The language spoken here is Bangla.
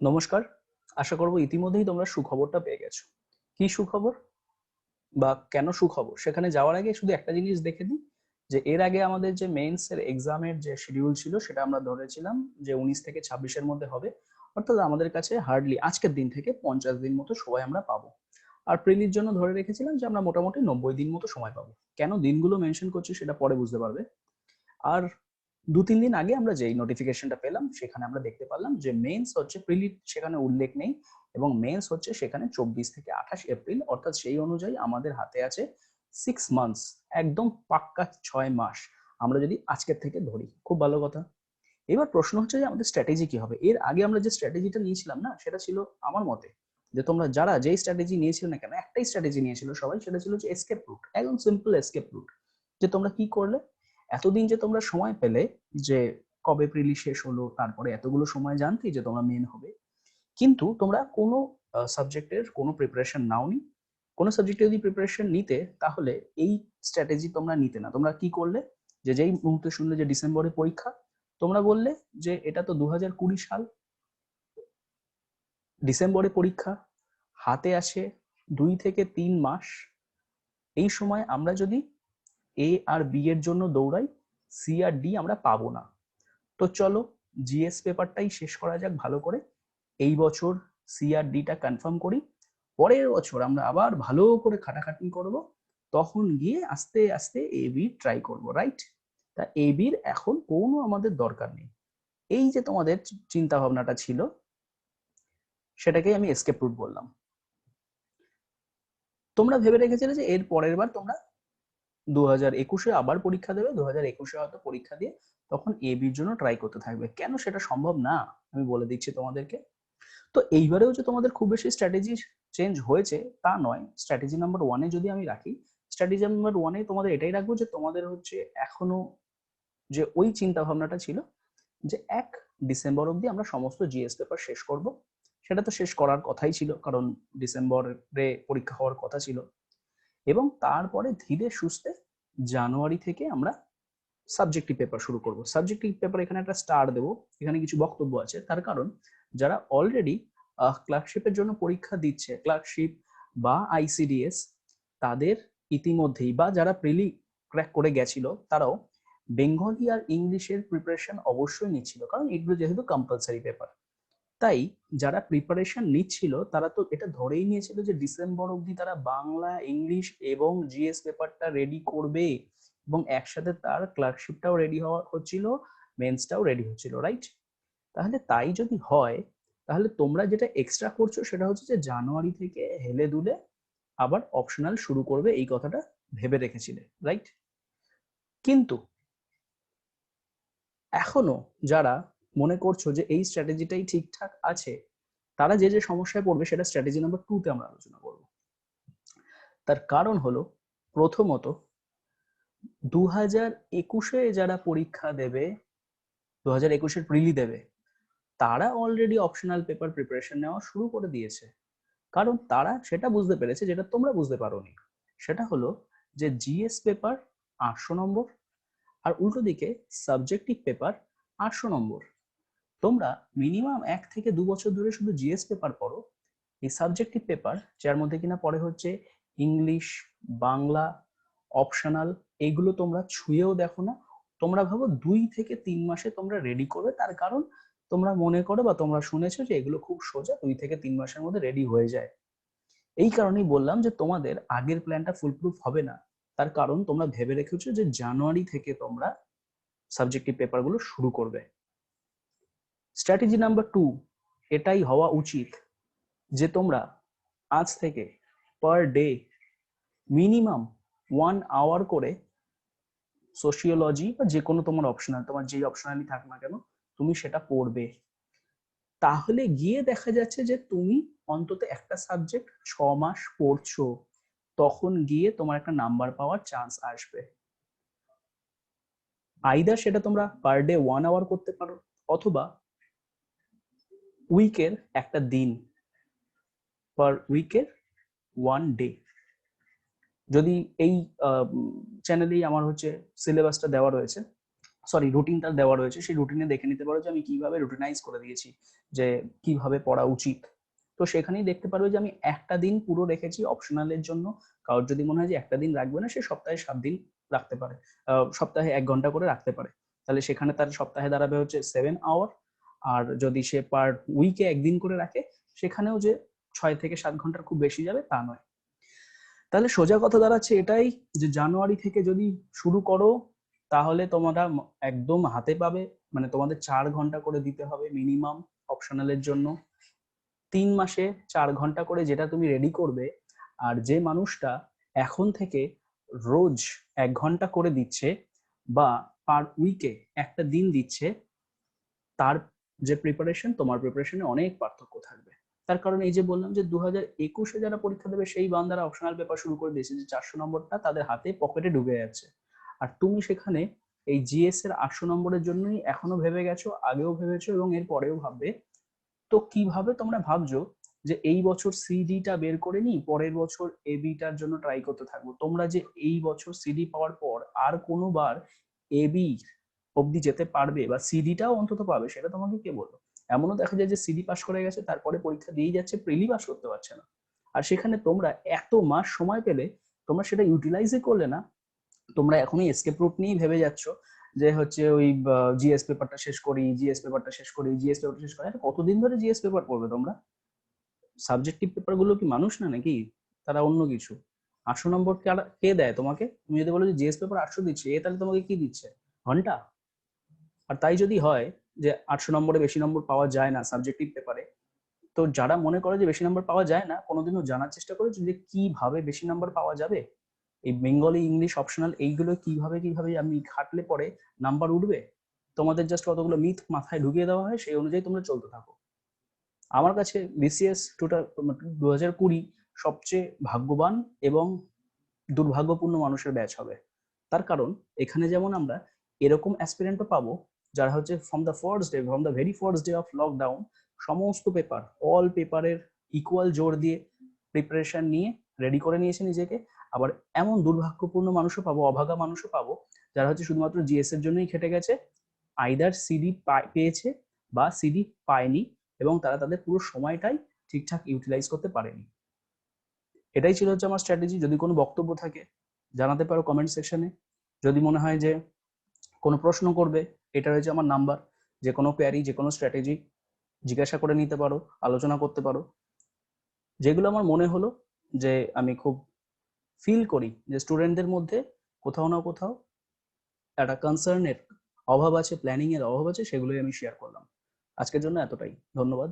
নমস্কার, আশা করব ইতিমধ্যেই তোমরা সুখবরটা পেয়ে গেছো। কি সুখবর? বা কেন সুখবর? সেখানে যাওয়ার আগে শুধু একটা জিনিস দেখে দিই, যে এর আগে আমাদের যে মেইনস এর এক্সামের যে শিডিউল ছিল, সেটা আমরা ধরেছিলাম যে উনিশ থেকে ছাব্বিশের মধ্যে হবে। অর্থাৎ আমাদের কাছে হার্ডলি আজকের দিন থেকে পঞ্চাশ দিন মতো সময় আমরা পাবো। আর প্রিলির জন্য ধরে রেখেছিলাম যে আমরা মোটামুটি নব্বই দিন মতো সময় পাবো। কেন দিনগুলো মেনশন করছি সেটা পরে বুঝতে পারবে। আর দু তিন দিন আগে আমরা যেই নোটিফিকেশনটা পেলাম, সেখানে আমরা দেখতে পারলাম যে মেন্স হচ্ছে প্রিলিট সেখানে উল্লেখ নেই এবং মেন্স হচ্ছে সেখানে চব্বিশ থেকে আঠাশ এপ্রিল, অর্থাৎ সেই অনুযায়ী আমাদের হাতে আছে সিক্স মান্থস একদম পাক্কা ছয় মাস। আমরা যদি আজকের থেকে ধরি, খুব ভালো কথা। এবার প্রশ্ন হচ্ছে যে আমাদের স্ট্র্যাটেজি কি হবে? এর আগে আমরা যে স্ট্র্যাটেজিটা নিয়েছিলাম না, সেটা ছিল আমার মতে যে তোমরা যারা যেই স্ট্র্যাটেজি নিয়েছিল না কেন, একটাই স্ট্র্যাটেজি নিয়েছিল সবাই, সেটা ছিল যে এসকেপ রুট একদম সিম্পল এসকেপ রুট যে তোমরা কি করলে? এতদিন যে তোমরা সময় পেলে যে কবে প্রিলি শেষ হলো, তারপরে এতগুলো সময় জানতে যে তোমরা মেন হবে, কিন্তু তোমরা কোনো সাবজেক্টের কোনো প্রিপারেশন নাওনি। কোনো সাবজেক্টে যদি প্রিপারেশন নিতে, তাহলে এই স্ট্র্যাটেজি তোমরা নিতে না। তোমরা কি করলে? যে যেই মুহূর্তে শুনলে যে ডিসেম্বরে পরীক্ষা, তোমরা বললে যে এটা তো দু সাল। ডিসেম্বরে পরীক্ষা, হাতে আসে দুই থেকে তিন মাস। এই সময় আমরা যদি এ আর বি এর জন্য দৌড়াই সি আর ডি আমরা পাবো না। তো চলো জিএস পেপারটাই শেষ করা যাক ভালো করে। এই বছর সি আর ডিটা কনফার্ম করি। পরের বছর আমরা আবার ভালো করে খাটাখাটনি করব। তখন গিয়ে আস্তে আস্তে এ বি ট্রাই করব রাইট তা এ বির এখন কোনো আমাদের দরকার নেই। এই যে তোমাদের চিন্তা ভাবনাটা ছিল, সেটাকেই আমি এসকেপ রুট বললাম। তোমরা ভেবে রেখেছিলে যে এর পরের বার তোমরা দু একুশে আবার পরীক্ষা দেবে দু একুশে হয়তো পরীক্ষা দিয়ে তখন এ বির জন্য ট্রাই করতে থাকবে। কেন সেটা সম্ভব না? আমি বলে দিচ্ছি তোমাদেরকে। তো এইবারেও যে তোমাদের খুব বেশি স্ট্র্যাটেজি চেঞ্জ হয়েছে, তা নয়। স্ট্র্যাটেজি নাম্বার ওয়ানে যদি আমি রাখি স্ট্র্যাটেজি নাম্বার ওয়ানে তোমাদের এটাই রাখব যে তোমাদের হচ্ছে এখনও যে ওই চিন্তা ভাবনাটা ছিল যে এক ডিসেম্বর অবধি আমরা সমস্ত জিএস পেপার শেষ করব। সেটা তো শেষ করার কথাই ছিল, কারণ ডিসেম্বরে পরীক্ষা হওয়ার কথা ছিল। এবং তারপরে ধীরে সুস্থে জানুয়ারি থেকে আমরা সাবজেক্টিভ পেপার শুরু করব। সাবজেক্টিভ পেপার এখানে একটা স্টার দেব। এখানে কিছু বক্তব্য আছে। তার কারণ যারা অলরেডি ক্লার্কশিপের জন্য পরীক্ষা দিচ্ছে ক্লার্কশিপ বা আইসিডিএস তাদের ইতিমধ্যেই বা যারা প্রিলি ক্র্যাক করে গেছিল, তারাও বেঙ্গলি আর ইংলিশের প্রিপারেশন অবশ্যই নিচ্ছিল। কারণ এগুলো যেহেতু কম্পালসারি পেপার তাই যারা প্রিপারেশন নিচ্ছিল, তারা তো এটা ধরেই নিয়েছিল যে ডিসেম্বর অবধি তারা বাংলা, ইংলিশ এবং জিএস পেপারটা রেডি করবে এবং একসাথে তার ক্লার্কশিপটাও রেডি হওয়া হচ্ছিল মেন্সটাও রেডি হচ্ছিল রাইট তাহলে তাই যদি হয়, তাহলে তোমরা যেটা এক্সট্রা করছ সেটা হচ্ছে যে জানুয়ারি থেকে হেলে দুলে আবার অপশনাল শুরু করবে এই কথাটা ভেবে রেখেছিলে রাইট কিন্তু এখনও যারা মনে করছ যে এই স্ট্র্যাটেজিটাই ঠিকঠাক আছে? তারা যে যে সমস্যায় পড়বে সেটা স্ট্র্যাটেজি নাম্বার টুতে আমরা আলোচনা করব। তার কারণ হলো, প্রথমত দু হাজার একুশে যারা পরীক্ষা দেবে দু হাজার একুশের প্রিলি দেবে, তারা অলরেডি অপশনাল পেপার প্রিপারেশন নেওয়া শুরু করে দিয়েছে। কারণ তারা সেটা বুঝতে পেরেছে যেটা তোমরা বুঝতে পারোনি। সেটা হলো যে জিএস পেপার আটশো নম্বর, আর উল্টো দিকে সাবজেক্টিভ পেপার আটশো নম্বর। তোমরা মিনিমাম এক থেকে দু বছর ধরে শুধু জিএস পেপার পড়ো। এই সাবজেক্টিভ পেপার যার মধ্যে কিনা পড়ে হচ্ছে ইংলিশ বাংলা অপশনাল এগুলো তোমরা ছুঁয়েও দেখো না। তোমরা ভাবো দুই থেকে তিন মাসে তোমরা রেডি করবে, তার কারণ তোমরা মনে করো বা তোমরা শুনেছো যে এগুলো খুব সোজা, দুই থেকে তিন মাসের মধ্যে রেডি হয়ে যায়। এই কারণেই বললাম যে তোমাদের আগের প্ল্যানটা ফুলপ্রুফ হবে না। তার কারণ তোমরা ভেবে রেখেছো যে জানুয়ারি থেকে তোমরা সাবজেক্টিভ পেপারগুলো শুরু করবে। স্ট্র্যাটেজি নাম্বার টু এটাই হওয়া উচিত যে তোমরা আজ থেকে per day minimum one hour করে সোশিওলজি বা যে কোনো তোমার অপশনাল তোমার যেই অপশনালি থাক না কেন, তুমি সেটা পড়বে। তাহলে গিয়ে দেখা যাচ্ছে যে তুমি অন্তত একটা সাবজেক্ট ছ মাস পড়ছো, তখন গিয়ে তোমার একটা নাম্বার পাওয়ার চান্স আসবে। আইদার সেটা তোমরা পার ডে ওয়ান আওয়ার করতে পারো, অথবা উইকের একটা দিন পার উইকের ওয়ান ডে যদি এই চ্যানেলেই আমার হচ্ছে সিলেবাসটা দেওয়া রয়েছে সরি রুটিনটা দেওয়া রয়েছে, সেই রুটিনে দেখে নিতে পারো যে আমি কীভাবে রুটিনাইজ করে দিয়েছি, যে কীভাবে পড়া উচিত। তো সেখানেই দেখতে পারবে যে আমি একটা দিন পুরো রেখেছি অপশনালের জন্য। কারোর যদি মনে হয় যে একটা দিন রাখবে না, সে সপ্তাহে সাত দিন রাখতে পারে সপ্তাহে এক ঘণ্টা করে রাখতে পারে। তাহলে সেখানে তার সপ্তাহে দাঁড়াবে হচ্ছে সেভেন আওয়ার আর যদি সে পার উইকে একদিন করে রাখে, সেখানেও যে ছয় থেকে সাত ঘণ্টার খুব বেশি যাবে তা নয়। তাহলে সোজা কথা দাঁড়াচ্ছে এটাই যে জানুয়ারি থেকে যদি শুরু করো, তাহলে তোমরা একদম হাতে পাবে মানে তোমাদের চার ঘণ্টা করে দিতে হবে মিনিমাম অপশনালের জন্য। তিন মাসে চার ঘণ্টা করে যেটা তুমি রেডি করবে, আর যে মানুষটা এখন থেকে রোজ এক ঘণ্টা করে দিচ্ছে বা পার উইকে একটা দিন দিচ্ছে, তার যে প্রিপারেশন তোমার প্রিপারেশনে অনেক পার্থক্য থাকবে। তার কারণ এই যে বললাম যে দু হাজার একুশে যারা পরীক্ষা দেবে, সেই বান্দারা অপশনাল পেপার শুরু করে দিয়েছে যে চারশো নম্বরটা তাদের হাতে পকেটে ঢুকে যাচ্ছে। আর তুমি সেখানে এই জিএস এর আটশো নম্বরের জন্যই এখনও ভেবে গেছো, আগেও ভেবেছো এবং এর পরেও ভাববে। তো কীভাবে তোমরা ভাবছ যে এই বছর সিডিটা বের করে নি পরের বছর এবিটার জন্য ট্রাই করতে থাকব? তোমরা যে এই বছর সিডি পাওয়ার পর আর কোনোবার এবি অবধি যেতে পারবে বা সিডিটাও অন্তত পাবে, সেটা তোমাকে কে বলল? এমনও দেখা যায় যে সিডি পাস করে গেছে, তারপরে পরীক্ষা দিয়ে যাচ্ছে প্রিলি পাস করতে পারছে না। আর সেখানে তোমরা এত মাস সময় পেলে, তোমরা সেটা ইউটিলাইজই করলে না, তোমরা এখনই এসকেপ রুট নিয়েই ভেবে যাচ্ছ যে হচ্ছে ওই জিএস পেপারটা শেষ করি জিএস পেপারটা শেষ করি জিএস পেপারটা শেষ করি। কতদিন ধরে জিএস পেপার পড়বে তোমরা? সাবজেক্টিভ পেপারগুলো কি মানুষ না নাকি? তারা অন্য কিছু। আটশো নম্বর কে দেয় তোমাকে? তুমি যদি বলো যে জিএস পেপার আটশো দিচ্ছে, এ তাহলে তোমাকে কি দিচ্ছে? ঘণ্টা? আর তাই যদি হয় যে আটশো নম্বরে বেশি নম্বর পাওয়া যায় না সাবজেক্টিভ পেপারে তো যারা মনে করে যে বেশি নম্বর পাওয়া যায় না, কোনোদিনও জানার চেষ্টা করেছ যে কীভাবে বেশি নম্বর পাওয়া যাবে? এই বেঙ্গলি ইংলিশ অপশনাল এইগুলো কীভাবে কীভাবে আমি খাটলে পরে নাম্বার উঠবে? তোমাদের জাস্ট কতগুলো মিথ মাথায় ঢুকিয়ে দেওয়া হয়, সেই অনুযায়ী তোমরা চলতে থাকো। আমার কাছে বিসিএস টোটাল দু হাজার কুড়ি সবচেয়ে ভাগ্যবান এবং দুর্ভাগ্যপূর্ণ মানুষের ব্যাচ হবে। তার কারণ, এখানে যেমন আমরা এরকম অ্যাসপিরেন্টও পাবো যারা হচ্ছে from the first day from the very first day of lockdown সমস্ত পেপার অল পেপারের ইকুয়াল জোর দিয়ে প্রিপারেশন নিয়ে রেডি করে নিয়েছে নিজেকে। আবার এমন দুর্ভাগ্যপূর্ণ মানুষও পাবো, অভাগা মানুষও পাবো, যারা হচ্ছে শুধুমাত্র জিএস এর জন্যই খেটে গেছে আইদার সিডি পেয়েছে বা সিডি পায়নি এবং তারা তাদের পুরো সময়টাই ঠিকঠাক ইউটিলাইজ করতে পারেনি। এটাই ছিল হচ্ছে আমার স্ট্র্যাটেজি যদি কোনো বক্তব্য থাকে, জানাতে পারো কমেন্ট সেকশনে যদি মনে হয় যে কোনো প্রশ্ন করবে এটা হয়েছে আমার নাম্বার যে কোনো কোয়ারি যে কোনো স্ট্র্যাটেজি জিজ্ঞাসা করে নিতে পারো, আলোচনা করতে পারো। যেগুলো আমার মনে হলো যে আমি খুব ফিল করি যে স্টুডেন্টদের মধ্যে কোথাও না কোথাও একটা কনসার্নের অভাব আছে প্ল্যানিংয়ের অভাব আছে, সেগুলোই আমি শেয়ার করলাম। আজকের জন্য এতটাই। ধন্যবাদ।